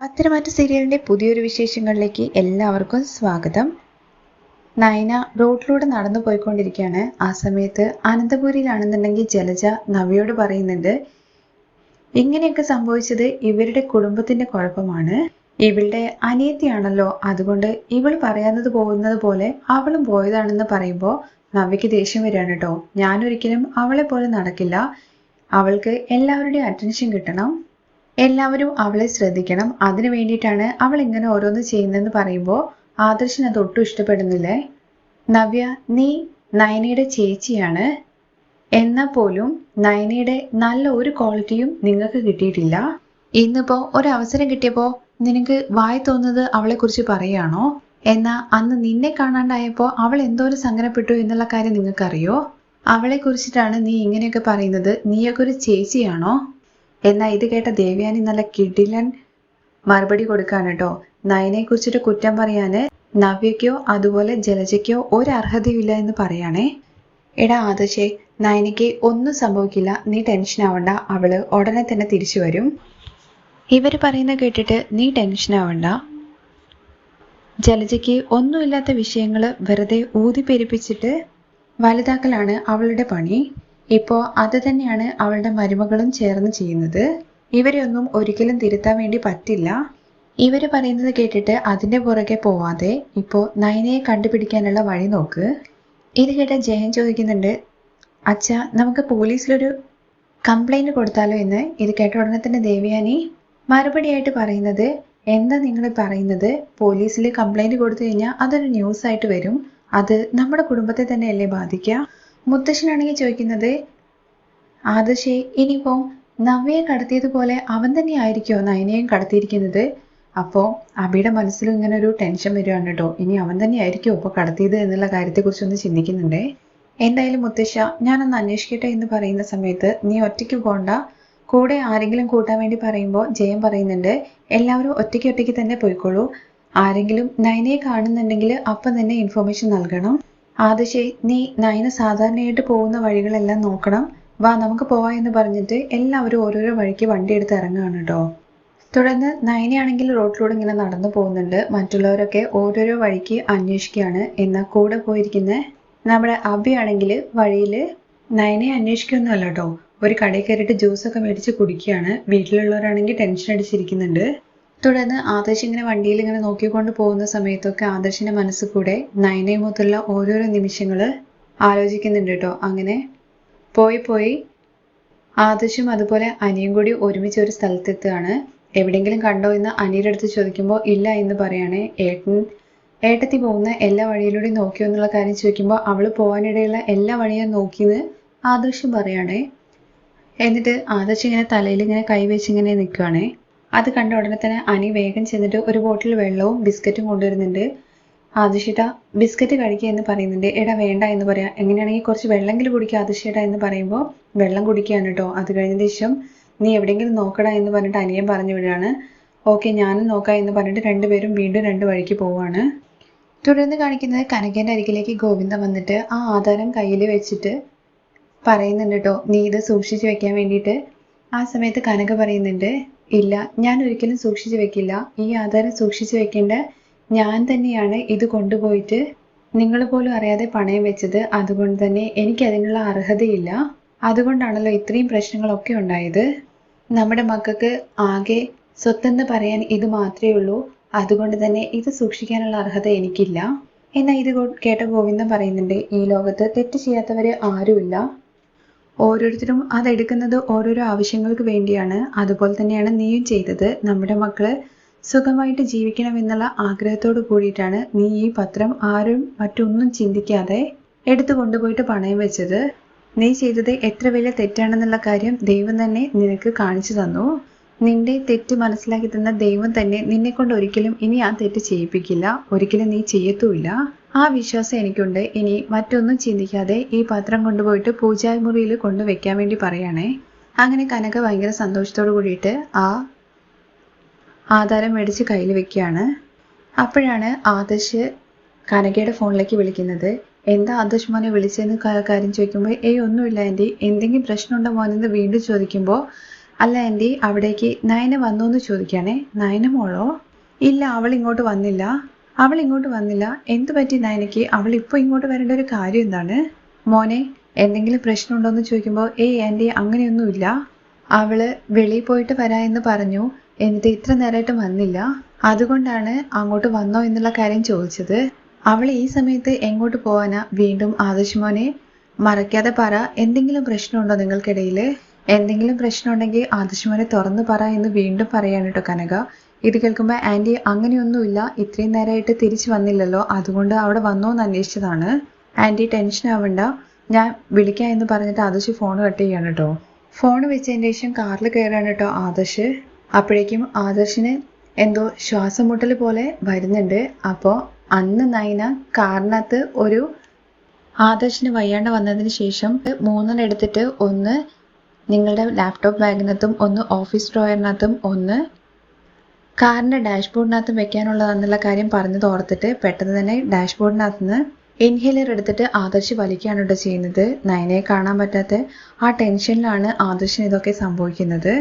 പത്തരമാറ്റ സീരിയലിന്റെ പുതിയൊരു വിശേഷങ്ങളിലേക്ക് എല്ലാവർക്കും സ്വാഗതം. നയന റോഡിലൂടെ നടന്നു പോയിക്കൊണ്ടിരിക്കുകയാണ്. ആ സമയത്ത് അനന്തപുരിയിലാണെന്നുണ്ടെങ്കിൽ ജലജ നവ്യയോട് പറയുന്നുണ്ട് ഇങ്ങനെയൊക്കെ സംഭവിച്ചത് ഇവരുടെ കുടുംബത്തിന്റെ കുഴപ്പമാണ്. ഇവളുടെ അനിയത്തിയാണല്ലോ അതുകൊണ്ട് ഇവൾ പറയാത്തത് പോകുന്നത് പോലെ അവളും പോയതാണെന്ന് പറയുമ്പോൾ നവ്യക്ക് ദേഷ്യം വരികയാണ് കേട്ടോ. ഞാനൊരിക്കലും അവളെ പോലെ നടക്കില്ല. അവൾക്ക് എല്ലാവരുടെയും അറ്റൻഷൻ കിട്ടണം. എല്ലാവരും അവളെ ശ്രദ്ധിക്കണം. അതിനു വേണ്ടിയിട്ടാണ് അവൾ ഇങ്ങനെ ഓരോന്ന് ചെയ്യുന്നതെന്ന് പറയുമ്പോൾ ആദർശിന് അത് ഒട്ടും ഇഷ്ടപ്പെടുന്നില്ലേ? നവ്യ നീ നയനയുടെ ചേച്ചിയാണ്. എന്നാൽ പോലും നയനയുടെ നല്ല ഒരു ക്വാളിറ്റിയും നിങ്ങൾക്ക് കിട്ടിയിട്ടില്ല. ഇന്നിപ്പോ ഒരു അവസരം കിട്ടിയപ്പോ നിനക്ക് വായി തോന്നുന്നത് അവളെ കുറിച്ച് പറയുകയാണോ എന്നാ അന്ന് നിന്നെ കാണാണ്ടായപ്പോ അവൾ എന്തോരം സങ്കടപ്പെട്ടു എന്നുള്ള കാര്യം നിങ്ങൾക്കറിയോ? അവളെ കുറിച്ചിട്ടാണ് നീ ഇങ്ങനെയൊക്കെ പറയുന്നത്. നീയൊക്കെ ഒരു ചേച്ചിയാണോ? എന്നാ ഇത് കേട്ട ദേവ്യാനി നല്ല കിടിലൻ മറുപടി കൊടുക്കാണ് കേട്ടോ നയനെ കുറിച്ചിട്ട് കുറ്റം പറയാന് നവ്യയ്ക്കോ അതുപോലെ ജലജയ്ക്കോ ഒരു അർഹതയില്ല എന്ന് പറയാണേ. എടാ ആദശേ നയനയ്ക്ക് ഒന്നും സംഭവിക്കില്ല. നീ ടെൻഷൻ ആവണ്ട. അവൾ ഉടനെ തന്നെ തിരിച്ചു വരും. ഇവർ പറയുന്നത് കേട്ടിട്ട് നീ ടെൻഷൻ ആവണ്ട. ജലജയ്ക്ക് ഒന്നുമില്ലാത്ത വിഷയങ്ങൾ വെറുതെ ഊതിപ്പെരിപ്പിച്ചിട്ട് വലുതാക്കലാണ് അവളുടെ പണി. ഇപ്പോ അത് തന്നെയാണ് അവളുടെ മരുമകളും ചേർന്ന് ചെയ്യുന്നത്. ഇവരെ ഒന്നും ഒരിക്കലും തിരുത്താൻ വേണ്ടി പറ്റില്ല. ഇവർ പറയുന്നത് കേട്ടിട്ട് അതിന്റെ പുറകെ പോവാതെ ഇപ്പോ നയനയെ കണ്ടുപിടിക്കാനുള്ള വഴി നോക്ക്. ഇത് കേട്ട ജയൻ ചോദിക്കുന്നുണ്ട് അച്ഛ നമുക്ക് പോലീസിലൊരു കംപ്ലൈന്റ് കൊടുത്താലോ എന്ന്? ഇത് കേട്ട ഉടനെ തന്നെ ദേവയാനി മറുപടിയായിട്ട് പറയുന്നത് എന്താ നിങ്ങൾ പറയുന്നത്? പോലീസിൽ കംപ്ലൈന്റ് കൊടുത്തു കഴിഞ്ഞാൽ അതൊരു ന്യൂസ് ആയിട്ട് വരും. അത് നമ്മുടെ കുടുംബത്തെ തന്നെയല്ലേ ബാധിക്കുക മുത്തശ്ശനാണെങ്കിൽ ചോദിക്കുന്നത് ആദർശേ ഇനിയിപ്പോ നവ്യയെ കടത്തിയതുപോലെ അവൻ തന്നെ ആയിരിക്കുമോ നയനയും കടത്തിയിരിക്കുന്നത്? അപ്പോ അബിയുടെ മനസ്സിൽ ഇങ്ങനെ ഒരു ടെൻഷൻ വരികയാണ് കേട്ടോ. ഇനി അവൻ തന്നെ ആയിരിക്കുമോ ഇപ്പോൾ കടത്തിയത് എന്നുള്ള കാര്യത്തെക്കുറിച്ച് ഒന്ന് ചിന്തിക്കുന്നുണ്ടേ. എന്തായാലും മുത്തശ്ശ ഞാനൊന്ന് അന്വേഷിക്കട്ടെ എന്ന് പറയുന്ന സമയത്ത് നീ ഒറ്റയ്ക്ക് പോണ്ട. കൂടെ ആരെങ്കിലും കൂട്ടാൻ വേണ്ടി പറയുമ്പോൾ ജയം പറയുന്നുണ്ട്. എല്ലാവരും ഒറ്റയ്ക്ക് ഒറ്റയ്ക്ക് തന്നെ പോയിക്കോളൂ. ആരെങ്കിലും നയനയെ കാണുന്നുണ്ടെങ്കിൽ അപ്പം തന്നെ ഇൻഫോർമേഷൻ നൽകണം. ആദശേ നീ നയന സാധാരണയായിട്ട് പോകുന്ന വഴികളെല്ലാം നോക്കണം. വാ നമുക്ക് പോവാ എന്ന് പറഞ്ഞിട്ട് എല്ലാവരും ഓരോരോ വഴിക്ക് വണ്ടി എടുത്ത് ഇറങ്ങുകയാണ് കേട്ടോ തുടർന്ന് നയനയാണെങ്കിൽ റോഡിലൂടെ ഇങ്ങനെ നടന്നു പോകുന്നുണ്ട്. മറ്റുള്ളവരൊക്കെ ഓരോരോ വഴിക്ക് അന്വേഷിക്കുകയാണ്. എന്നാൽ കൂടെ പോയിരിക്കുന്ന? നമ്മുടെ അബിയാണെങ്കിൽ വഴിയിൽ നയനെ അന്വേഷിക്കൊന്നുമല്ല കേട്ടോ ഒരു കടയിൽ കയറിയിട്ട് ജ്യൂസൊക്കെ മേടിച്ച് കുടിക്കുകയാണ്. വീട്ടിലുള്ളവരാണെങ്കിൽ ടെൻഷൻ അടിച്ചിരിക്കുന്നുണ്ട്. തുടർന്ന് ആദർശ് ഇങ്ങനെ വണ്ടിയിൽ ഇങ്ങനെ നോക്കിക്കൊണ്ട് പോകുന്ന സമയത്തൊക്കെ ആദർശിന്റെ മനസ്സിൽ കൂടെ നയനയുമൊത്തുള്ള ഓരോരോ നിമിഷങ്ങൾ ആലോചിക്കുന്നുണ്ട് കേട്ടോ. അങ്ങനെ പോയി പോയി ആദർശും അതുപോലെ അനിയും കൂടി ഒരുമിച്ച് ഒരു സ്ഥലത്തെത്തുകയാണ്. എവിടെയെങ്കിലും കണ്ടോ എന്ന് അനിയുടെ അടുത്ത് ചോദിക്കുമ്പോൾ ഇല്ല എന്ന് പറയാണ് ഏട്ടൻ. ഏട്ടത്തി പോകുന്ന എല്ലാ വഴിയിലൂടെയും നോക്കിയോ എന്നുള്ള കാര്യം ചോദിക്കുമ്പോൾ അവൾ പോകാനിടയുള്ള എല്ലാ വഴിയും നോക്കിയെന്ന് ആദർശം പറയാണ്. എന്നിട്ട് ആദർശ് ഇങ്ങനെ തലയിൽ ഇങ്ങനെ കൈവച്ച് ഇങ്ങനെ നിൽക്കുകയാണേ. അത് കണ്ട ഉടനെ തന്നെ അനി വേഗം ചെന്നിട്ട് ഒരു ബോട്ടിൽ വെള്ളവും ബിസ്ക്കറ്റും കൊണ്ടുവരുന്നുണ്ട്. ആദിഷിട്ട ബിസ്ക്കറ്റ് കഴിക്കുക എന്ന് പറയുന്നുണ്ട്. എടാ വേണ്ട എന്ന് പറയാം. എങ്ങനെയാണെങ്കിൽ കുറച്ച് വെള്ളമെങ്കിലും കുടിക്കുക ആദിഷേട്ട എന്ന് പറയുമ്പോൾ വെള്ളം കുടിക്കുകയാണ് കേട്ടോ. അത് കഴിഞ്ഞ ശേഷം നീ എവിടെയെങ്കിലും നോക്കടാ എന്ന് പറഞ്ഞിട്ട് അനിയൻ പറഞ്ഞു വിടുകയാണ്. ഓക്കെ ഞാനും നോക്കാം എന്ന് പറഞ്ഞിട്ട് രണ്ടുപേരും വീണ്ടും രണ്ട് വഴിക്ക് പോവാണ് തുടർന്ന് കാണിക്കുന്നത് കനകന്റെ അരികിലേക്ക് ഗോവിന്ദ വന്നിട്ട് ആ ആധാരം കയ്യിൽ വെച്ചിട്ട് പറയുന്നുണ്ട് കേട്ടോ. നീ ഇത് സൂക്ഷിച്ചു വെക്കാൻ വേണ്ടിയിട്ട് ആ സമയത്ത് കനക പറയുന്നുണ്ട് ഇല്ല. ഞാൻ ഒരിക്കലും സൂക്ഷിച്ചു വെക്കില്ല. ഈ ആധാരം സൂക്ഷിച്ചു വെക്കേണ്ട ഞാൻ തന്നെയാണ് ഇത് കൊണ്ടുപോയിട്ട് നിങ്ങൾ പോലും അറിയാതെ പണയം വെച്ചത്. അതുകൊണ്ട് തന്നെ എനിക്ക് അതിനുള്ള അർഹതയില്ല. അതുകൊണ്ടാണല്ലോ ഇത്രയും പ്രശ്നങ്ങളൊക്കെ ഉണ്ടായത്. നമ്മുടെ മക്കൾക്ക് ആകെ സ്വത്തെന്ന് പറയാൻ ഇത് മാത്രമേ ഉള്ളൂ. അതുകൊണ്ട് തന്നെ ഇത് സൂക്ഷിക്കാനുള്ള അർഹത എനിക്കില്ല. എന്നാൽ ഇത് കേട്ട ഗോവിന്ദൻ പറയുന്നുണ്ട് ഈ ലോകത്ത് തെറ്റ് ചെയ്യാത്തവര് ആരുമില്ല. ഓരോരുത്തരും അതെടുക്കുന്നത് ഓരോരോ ആവശ്യങ്ങൾക്ക് വേണ്ടിയാണ്. അതുപോലെ തന്നെയാണ് നീയും ചെയ്തത്. നമ്മുടെ മക്കൾ സുഖമായിട്ട് ജീവിക്കണം എന്നുള്ള ആഗ്രഹത്തോട് കൂടിയിട്ടാണ് നീ ഈ പത്രം ആരും മറ്റൊന്നും ചിന്തിക്കാതെ എടുത്തു കൊണ്ടുപോയിട്ട് പണയം വെച്ചത്. നീ ചെയ്തത് എത്ര വലിയ തെറ്റാണെന്നുള്ള കാര്യം ദൈവം തന്നെ നിനക്ക് കാണിച്ചു തന്നു. നിന്റെ തെറ്റ് മനസ്സിലാക്കി തന്ന ദൈവം തന്നെ നിന്നെ കൊണ്ട് ഒരിക്കലും ഇനി ആ തെറ്റ് ചെയ്യിപ്പിക്കില്ല. ഒരിക്കലും നീ ചെയ്യത്തുമില്ല. ആ വിശ്വാസം എനിക്കുണ്ട്. ഇനി മറ്റൊന്നും ചിന്തിക്കാതെ ഈ പത്രം കൊണ്ടുപോയിട്ട് പൂജാമുറിയിൽ കൊണ്ടുവയ്ക്കാൻ വേണ്ടി പറയണേ. അങ്ങനെ കനക ഭയങ്കര സന്തോഷത്തോടു കൂടിയിട്ട് ആ ആധാരം മേടിച്ച് കയ്യിൽ വെക്കുകയാണ്. അപ്പോഴാണ് ആദർശ് കനകയുടെ ഫോണിലേക്ക് വിളിക്കുന്നത്. എന്താ ആദർശ് മോനെ വിളിച്ചതെന്ന് കാര്യം ചോദിക്കുമ്പോൾ ഏയ് ഒന്നുമില്ല ആന്റി. എന്തെങ്കിലും പ്രശ്നമുണ്ടോ മോനെന്ന് വീണ്ടും ചോദിക്കുമ്പോൾ അല്ല ആന്റി അവിടേക്ക് നയന വന്നു എന്ന് ചോദിക്കുകയാണേ. നയന മോളോ? ഇല്ല അവൾ ഇങ്ങോട്ട് വന്നില്ല. അവൾ ഇങ്ങോട്ട് വന്നില്ല. എന്തു പറ്റി നയനയ്ക്ക്? അവൾ ഇപ്പോൾ ഇങ്ങോട്ട് വരേണ്ട ഒരു കാര്യം എന്താണ്? മോനെ എന്തെങ്കിലും പ്രശ്നമുണ്ടോ എന്ന് ചോദിക്കുമ്പോൾ ഏയ് ആന്റി അങ്ങനെയൊന്നുമില്ല. അവൾ വെളിയിൽ പോയിട്ട് വരാ എന്ന് പറഞ്ഞു. എന്നിട്ട് ഇത്ര നേരമായിട്ട് വന്നില്ല. അതുകൊണ്ടാണ് അങ്ങോട്ട് വന്നോ എന്നുള്ള കാര്യം ചോദിച്ചത്. അവൾ ഈ സമയത്ത് എങ്ങോട്ട് പോവാനാ വീണ്ടും ആദർശ് മോനെ? മറക്കാതെ പറ. എന്തെങ്കിലും പ്രശ്നമുണ്ടോ നിങ്ങൾക്കിടയിൽ എന്തെങ്കിലും പ്രശ്നമുണ്ടെങ്കിൽ ആദർശ് മോനെ തുറന്നു പറ എന്ന് വീണ്ടും പറയാണ് കേട്ടോ കനക. ഇത് കേൾക്കുമ്പോൾ ആന്റി അങ്ങനെയൊന്നുമില്ല. ഇത്രയും നേരമായിട്ട് തിരിച്ചു വന്നില്ലല്ലോ. അതുകൊണ്ട് അവിടെ വന്നോ എന്ന് അന്വേഷിച്ചതാണ്. ആന്റി ടെൻഷൻ ആവണ്ട. ഞാൻ വിളിക്കാം എന്ന് പറഞ്ഞിട്ട് ആദർശ് ഫോൺ കട്ട് ചെയ്യാണ് കേട്ടോ ഫോൺ വെച്ചതിന് ശേഷം കാറിൽ കയറാണ് കേട്ടോ ആദർശ്. അപ്പോഴേക്കും ആദർശിന് എന്തോ ശ്വാസം മുട്ടൽ പോലെ വരുന്നുണ്ട്. അപ്പോൾ അന്ന് നൈന കാറിനകത്ത് ഒരു ആദർശിന് വയ്യാണ്ട് വന്നതിന് ശേഷം മൂന്നെണ്ണം എടുത്തിട്ട് ഒന്ന് നിങ്ങളുടെ ലാപ്ടോപ്പ് ബാഗിനകത്തും ഒന്ന് ഓഫീസ് ഡ്രോയറിനകത്തും ഒന്ന് കാറിന്റെ ഡാഷ്ബോർഡിനകത്ത് വെക്കാനുള്ളതെന്നുള്ള കാര്യം പറഞ്ഞു ഓർത്തിട്ട് പെട്ടെന്ന് തന്നെ ഡാഷ്ബോർഡിനകത്ത് നിന്ന് ഇൻഹേലർ എടുത്തിട്ട് ആദർശ് വലിക്കുകയാണ് കേട്ടോ ചെയ്യുന്നത്. നയനയെ കാണാൻ പറ്റാത്ത ആ ടെൻഷനിലാണ് ആദർശിന് ഇതൊക്കെ സംഭവിക്കുന്നത്.